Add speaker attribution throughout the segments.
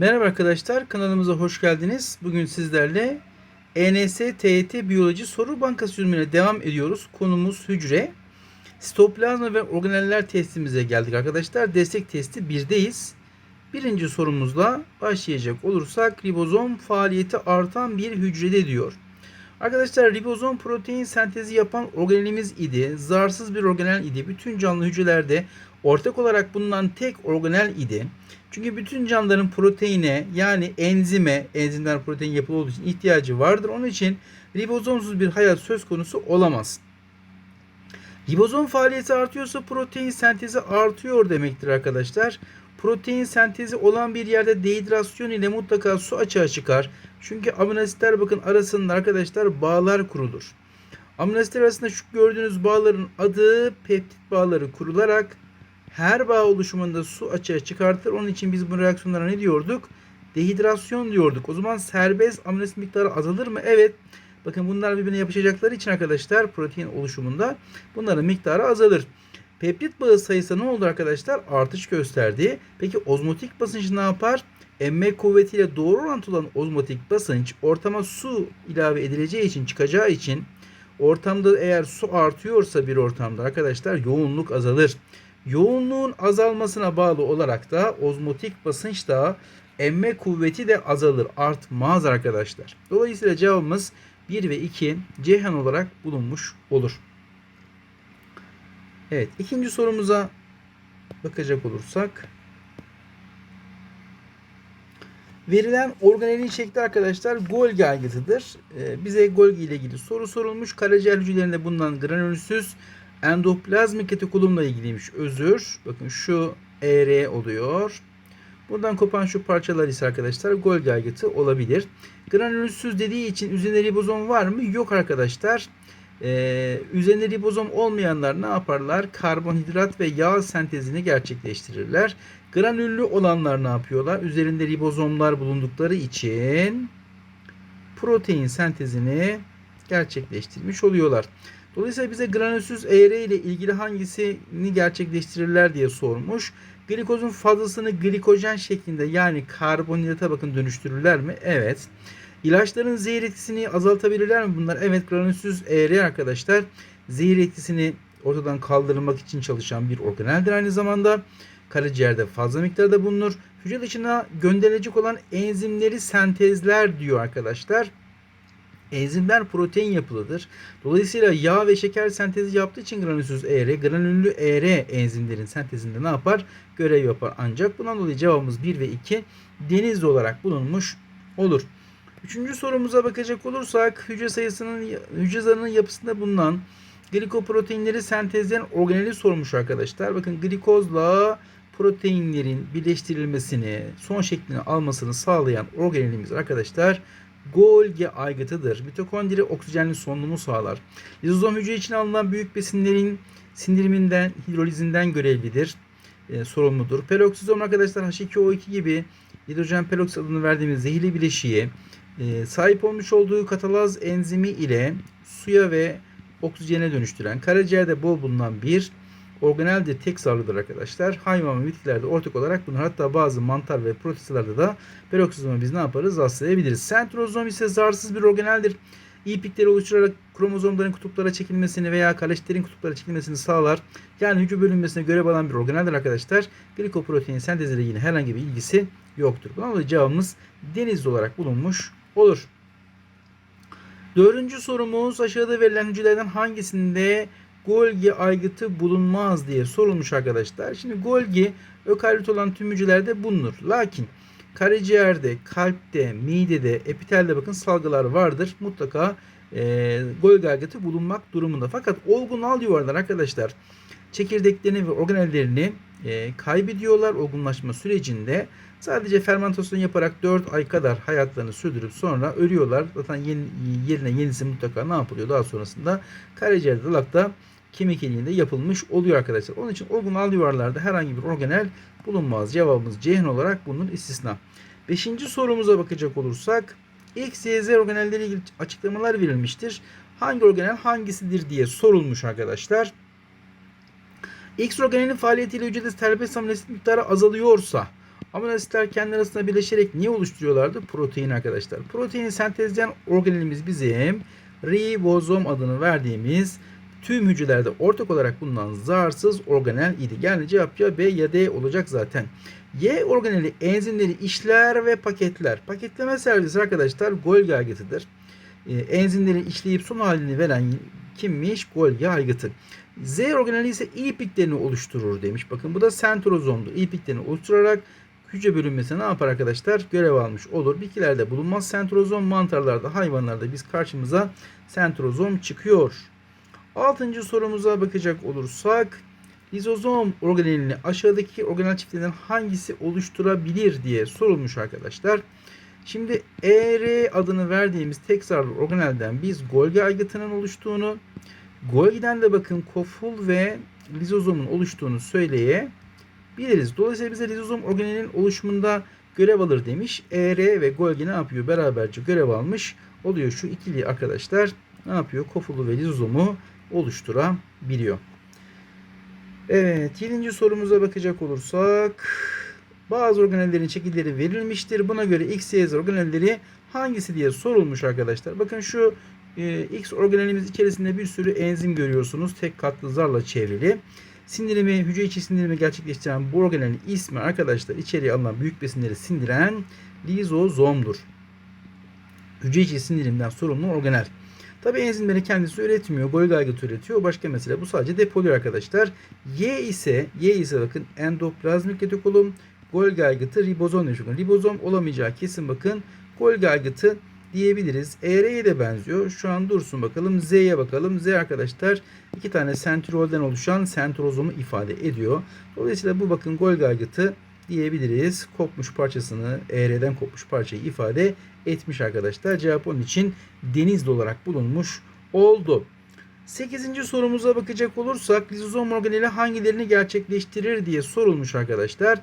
Speaker 1: Merhaba arkadaşlar, kanalımıza hoş geldiniz. Bugün sizlerle ENS TYT Biyoloji Soru Bankası çözümüne devam ediyoruz. Konumuz hücre. Sitoplazma ve organeller testimize geldik arkadaşlar. Destek testi 1'deyiz. Birinci sorumuzla başlayacak olursak ribozom faaliyeti artan bir hücrede diyor. Arkadaşlar ribozom protein sentezi yapan organelimiz idi. Zarsız bir organel idi. Bütün canlı hücrelerde ortak olarak bulunan tek organel idi. Çünkü bütün canlıların proteine yani enzime, enzimler protein yapılı olduğu için ihtiyacı vardır. Onun için ribozomsuz bir hayat söz konusu olamaz. Ribozom faaliyeti artıyorsa protein sentezi artıyor demektir arkadaşlar. Protein sentezi olan bir yerde dehidrasyon ile mutlaka su açığa çıkar. Çünkü amino asitler bakın arasında arkadaşlar bağlar kurulur. Amino asitler arasında şu gördüğünüz bağların adı peptit bağları kurularak her bağ oluşumunda su açığa çıkartır. Onun için biz bu reaksiyonlara ne diyorduk? Dehidrasyon diyorduk. O zaman serbest amino asit miktarı azalır mı? Evet. Bakın bunlar birbirine yapışacakları için arkadaşlar protein oluşumunda bunların miktarı azalır. Peptit bağı sayısı ne oldu arkadaşlar? Artış gösterdi. Peki ozmotik basınç ne yapar? Emme kuvvetiyle doğru orantılı olan ozmotik basınç ortama su ilave edileceği için çıkacağı için ortamda eğer su artıyorsa bir ortamda arkadaşlar yoğunluk azalır. Yoğunluğun azalmasına bağlı olarak da ozmotik basınç da emme kuvveti de azalır, artmaz arkadaşlar. Dolayısıyla cevabımız 1 ve 2 Ceyhan olarak bulunmuş olur. Evet, ikinci sorumuza bakacak olursak Verilen organelin şekli arkadaşlar Golgi aygıtıdır. Ee, bize Golgi ile ilgili soru sorulmuş. Karaciğer hücrelerinde bulunan granülsüz endoplazmik retikulumla ilgiliymiş. Özür. Bakın şu ER oluyor. Buradan kopan şu parçalar ise arkadaşlar Golgi aygıtı olabilir. Granülsüz dediği için üzerinde ribozom var mı? Yok arkadaşlar. Ee, üzerinde ribozom olmayanlar ne yaparlar? Karbonhidrat ve yağ sentezini gerçekleştirirler. Granüllü olanlar ne yapıyorlar? Üzerinde ribozomlar bulundukları için protein sentezini gerçekleştirmiş oluyorlar. Dolayısıyla bize granülsüz ER ile ilgili hangisini gerçekleştirirler diye sormuş. Glikozun fazlasını glikojen şeklinde yani karbonhidrata bakın dönüştürürler mi? Evet. İlaçların zehir etkisini azaltabilirler mi bunlar? Evet granülsüz ER arkadaşlar zehir etkisini ortadan kaldırmak için çalışan bir organeldir aynı zamanda. Karaciğerde fazla miktarda bulunur. Hücre dışına gönderilecek olan enzimleri sentezler diyor arkadaşlar. Enzimler protein yapılıdır. Dolayısıyla yağ ve şeker sentezi yaptığı için granülsüz ER, granüllü ER enzimlerin sentezinde ne yapar? Görev yapar. Ancak bundan dolayı cevabımız 1 ve 2 denizli olarak bulunmuş olur. Üçüncü sorumuza bakacak olursak hücre sayısının hücre zarının yapısında bulunan glikoproteinleri sentezleyen organeli sormuş arkadaşlar. Bakın glikozla proteinlerin birleştirilmesini, son şeklini almasını sağlayan organelimiz arkadaşlar Golgi aygıtıdır. Mitokondri oksijenli solunumu sağlar. Lizozom hücre için alınan büyük besinlerin sindiriminden, hidrolizinden görevlidir. E, sorumludur. Peroksizom arkadaşlar H2O2 gibi hidrojen peroksit adını verdiğimiz zehirli bileşiğe e, sahip olmuş olduğu katalaz enzimi ile suya ve oksijene dönüştüren karaciğerde bol bulunan bir organeldir. Tek zarlıdır arkadaşlar. Hayvan ve bitkilerde ortak olarak bunlar hatta bazı mantar ve protistalarda da peroksizomu biz ne yaparız? Rastlayabiliriz. Sentrozom ise zarsız bir organeldir. İpikleri oluşturarak kromozomların kutuplara çekilmesini veya kaleşitlerin kutuplara çekilmesini sağlar. Yani hücre bölünmesine görev alan bir organeldir arkadaşlar. Glikoprotein senteziyle yine herhangi bir ilgisi yoktur. Buna dolayı cevabımız denizli olarak bulunmuş olur. Dördüncü sorumuz aşağıda verilen hücrelerden hangisinde Golgi aygıtı bulunmaz diye sorulmuş arkadaşlar. Şimdi Golgi ökaryot olan tüm hücrelerde bulunur. Lakin karaciğerde, kalpte, midede, epitelde bakın salgılar vardır. Mutlaka e, Golgi aygıtı bulunmak durumunda. Fakat olgun al yuvarlar arkadaşlar çekirdeklerini ve organellerini e, kaybediyorlar olgunlaşma sürecinde. Sadece fermentasyon yaparak 4 ay kadar hayatlarını sürdürüp sonra ölüyorlar. Zaten yeni, yerine yenisi mutlaka ne yapılıyor daha sonrasında? Karaciğer dalakta kemik iliğinde yapılmış oluyor arkadaşlar. Onun için olgun alveolarlarda herhangi bir organel bulunmaz. Cevabımız Ceyhan olarak bunun istisna. Beşinci sorumuza bakacak olursak X, Y, organelleri ilgili açıklamalar verilmiştir. Hangi organel hangisidir diye sorulmuş arkadaşlar. X organelin faaliyetiyle hücrede serbest amino asit miktarı azalıyorsa Amino asitler kendi arasında birleşerek niye oluşturuyorlardı? Protein arkadaşlar. Proteini sentezleyen organelimiz bizim ribozom adını verdiğimiz tüm hücrelerde ortak olarak bulunan zararsız organel idi. Yani cevap ya B ya D olacak zaten. Y organeli enzimleri işler ve paketler. Paketleme servisi arkadaşlar Golgi aygıtıdır. Ee, enzimleri işleyip son halini veren kimmiş? Golgi aygıtı. Z organeli ise ipiklerini oluşturur demiş. Bakın bu da sentrozomdu. İpiklerini oluşturarak hücre bölünmesine ne yapar arkadaşlar? Görev almış olur. Bitkilerde bulunmaz sentrozom, mantarlarda, hayvanlarda biz karşımıza sentrozom çıkıyor. Altıncı sorumuza bakacak olursak lizozom organelini aşağıdaki organel çiftlerinden hangisi oluşturabilir diye sorulmuş arkadaşlar. Şimdi ER adını verdiğimiz tek zarlı organelden biz Golgi aygıtının oluştuğunu, Golgi'den de bakın koful ve lizozomun oluştuğunu söyleyebiliriz. Dolayısıyla bize lizozom organelinin oluşumunda görev alır demiş. ER ve Golgi ne yapıyor? Beraberce görev almış oluyor. Şu ikili arkadaşlar ne yapıyor? Kofulu ve lizozomu oluşturabiliyor. Evet, yedinci sorumuza bakacak olursak bazı organellerin şekilleri verilmiştir. Buna göre X, Y organelleri hangisi diye sorulmuş arkadaşlar. Bakın şu e, X organelimiz içerisinde bir sürü enzim görüyorsunuz. Tek katlı zarla çevrili. Sindirimi, hücre içi sindirimi gerçekleştiren bu organelin ismi arkadaşlar içeriye alınan büyük besinleri sindiren lizozomdur. Hücre içi sindirimden sorumlu organel. Tabi enzimleri kendisi üretmiyor. Golgi üretiyor. Başka mesele. Bu sadece depoluyor arkadaşlar. Y ise Y ise bakın endoplazmik retikulum Golgi aygıtı ribozom demiş. Ribozom olamayacağı kesin bakın. Golgi aygıtı diyebiliriz. ER'ye de benziyor. Şu an dursun bakalım. Z'ye bakalım. Z arkadaşlar iki tane sentrolden oluşan sentrozomu ifade ediyor. Dolayısıyla bu bakın Golgi aygıtı diyebiliriz. Kopmuş parçasını ER'den kopmuş parçayı ifade etmiş arkadaşlar. Cevap onun için denizli olarak bulunmuş oldu. 8. sorumuza bakacak olursak lizozom organeli hangilerini gerçekleştirir diye sorulmuş arkadaşlar.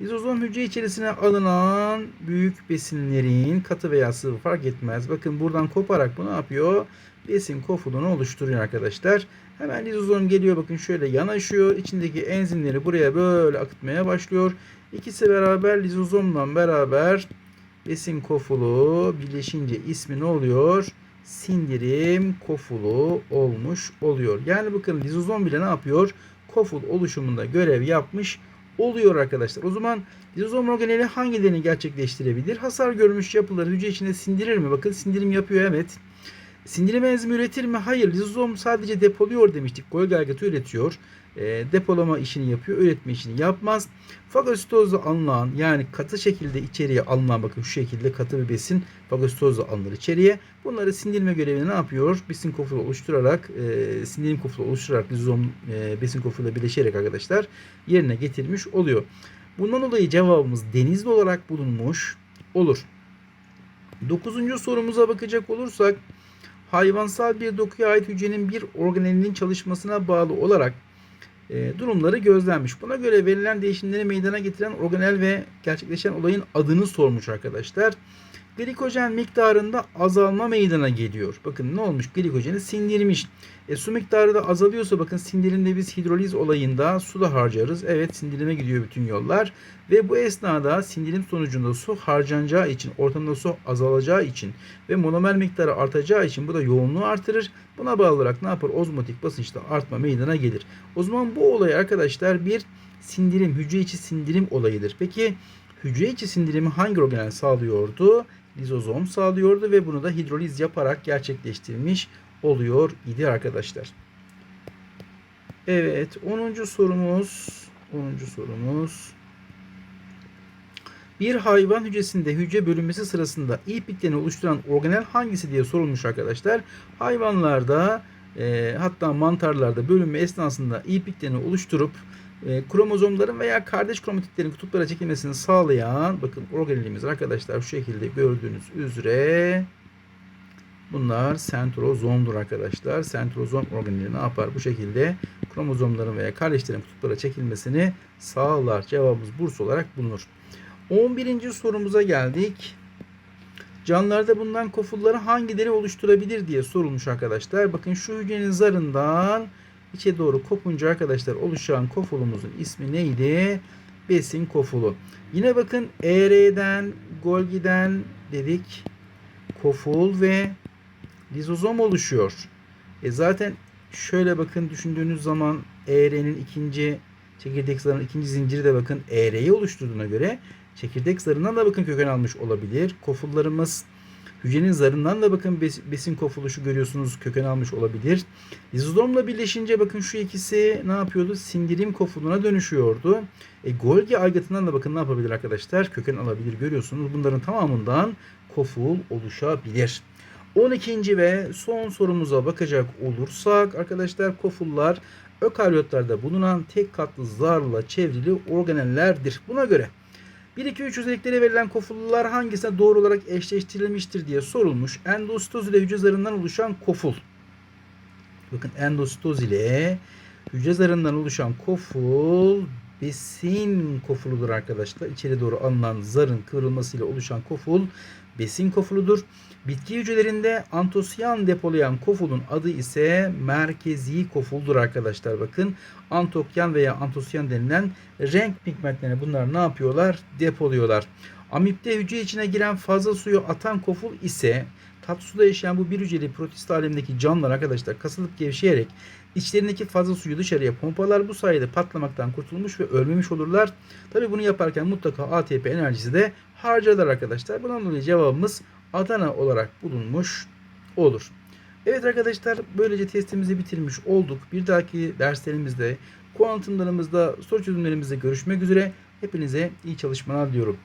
Speaker 1: Lizozom hücre içerisine alınan büyük besinlerin katı veya sıvı fark etmez. Bakın buradan koparak bu ne yapıyor? Besin kofulunu oluşturuyor arkadaşlar. Hemen lizozom geliyor bakın şöyle yanaşıyor. İçindeki enzimleri buraya böyle akıtmaya başlıyor. İkisi beraber lizozomla beraber besin kofulu birleşince ismi ne oluyor? Sindirim kofulu olmuş oluyor. Yani bakın lizozom bile ne yapıyor? Koful oluşumunda görev yapmış arkadaşlar. O zaman lizozom organeli hangilerini gerçekleştirebilir? Hasar görmüş yapıları hücre içinde sindirir mi? Bakın sindirim yapıyor evet. Sindirim enzimi üretir mi? Hayır. Lizozom sadece depoluyor demiştik. Golgi üretiyor. E, depolama işini yapıyor. Üretme işini yapmaz. Fagositozla alınan yani katı şekilde içeriye alınan bakın şu şekilde katı bir besin fagositozla alınır içeriye. Bunları sindirme görevini ne yapıyor? Besin kofulu oluşturarak e, sindirim kofulu oluşturarak lizozom e, besin kofuluyla birleşerek arkadaşlar yerine getirmiş oluyor. Bundan dolayı cevabımız denizli olarak bulunmuş olur. Dokuzuncu sorumuza bakacak olursak hayvansal bir dokuya ait hücrenin bir organelinin çalışmasına bağlı olarak e, durumları gözlenmiş. Buna göre verilen değişimleri meydana getiren organel ve gerçekleşen olayın adını sormuş arkadaşlar. Glikojen miktarında azalma meydana geliyor. Bakın ne olmuş? Glikojeni sindirmiş. E, su miktarı da azalıyorsa bakın sindirimde biz hidroliz olayında su da harcarız. Evet sindirime gidiyor bütün yollar. Ve bu esnada sindirim sonucunda su harcanacağı için, ortamda su azalacağı için ve monomer miktarı artacağı için bu da yoğunluğu artırır. Buna bağlı olarak ne yapar? Ozmotik basınçta artma meydana gelir. O zaman bu olay arkadaşlar bir sindirim, hücre içi sindirim olayıdır. Peki hücre içi sindirimi hangi organel sağlıyordu? Lizozom sağlıyordu ve bunu da hidroliz yaparak gerçekleştirmiş oluyor idi arkadaşlar. Evet 10. sorumuz 10. sorumuz bir hayvan hücresinde hücre bölünmesi sırasında ipiklerini oluşturan organel hangisi diye sorulmuş arkadaşlar. Hayvanlarda e, hatta mantarlarda bölünme esnasında ipiklerini oluşturup e, kromozomların veya kardeş kromatitlerin kutuplara çekilmesini sağlayan bakın organelimiz arkadaşlar şu şekilde gördüğünüz üzere bunlar sentrozomdur arkadaşlar. Sentrozom organeli ne yapar? Bu şekilde kromozomların veya kardeşlerin kutuplara çekilmesini sağlar. Cevabımız burs olarak bulunur. 11. sorumuza geldik. Canlılarda bulunan kofulları hangileri oluşturabilir diye sorulmuş arkadaşlar. Bakın şu hücrenin zarından içe doğru kopunca arkadaşlar oluşan kofulumuzun ismi neydi? besin kofulu. Yine bakın ER'den, Golgi'den dedik koful ve lizozom oluşuyor. E zaten şöyle bakın düşündüğünüz zaman ER'nin ikinci çekirdek zarının ikinci zinciri de bakın ER'yi oluşturduğuna göre çekirdek zarından da bakın köken almış olabilir. Kofullarımız hücrenin zarından da bakın bes- besin kofuluşu görüyorsunuz köken almış olabilir. Lizozomla birleşince bakın şu ikisi ne yapıyordu? Sindirim kofuluna dönüşüyordu. E, Golgi aygıtından da bakın ne yapabilir arkadaşlar? Köken alabilir görüyorsunuz. Bunların tamamından koful oluşabilir. 12. ve son sorumuza bakacak olursak arkadaşlar kofullar ökaryotlarda bulunan tek katlı zarla çevrili organellerdir. Buna göre 1, 2, 3 özellikleri verilen kofullar hangisine doğru olarak eşleştirilmiştir diye sorulmuş. Endostoz ile hücre zarından oluşan koful. Bakın endostoz ile hücre zarından oluşan koful besin kofuludur arkadaşlar. İçeri doğru alınan zarın kıvrılmasıyla oluşan koful besin kofuludur. Bitki hücrelerinde antosiyan depolayan kofulun adı ise merkezi kofuldur arkadaşlar. Bakın antokyan veya antosiyan denilen renk pigmentlerini bunlar ne yapıyorlar? Depoluyorlar. Amipte hücre içine giren fazla suyu atan koful ise tatlı suda yaşayan bu bir hücreli protist alemindeki canlılar arkadaşlar kasılıp gevşeyerek içlerindeki fazla suyu dışarıya pompalar. Bu sayede patlamaktan kurtulmuş ve ölmemiş olurlar. Tabi bunu yaparken mutlaka ATP enerjisi de harcarlar arkadaşlar. Bundan dolayı cevabımız Adana olarak bulunmuş olur. Evet arkadaşlar böylece testimizi bitirmiş olduk. Bir dahaki derslerimizde, kuantumlarımızda, soru çözümlerimizde görüşmek üzere. Hepinize iyi çalışmalar diliyorum.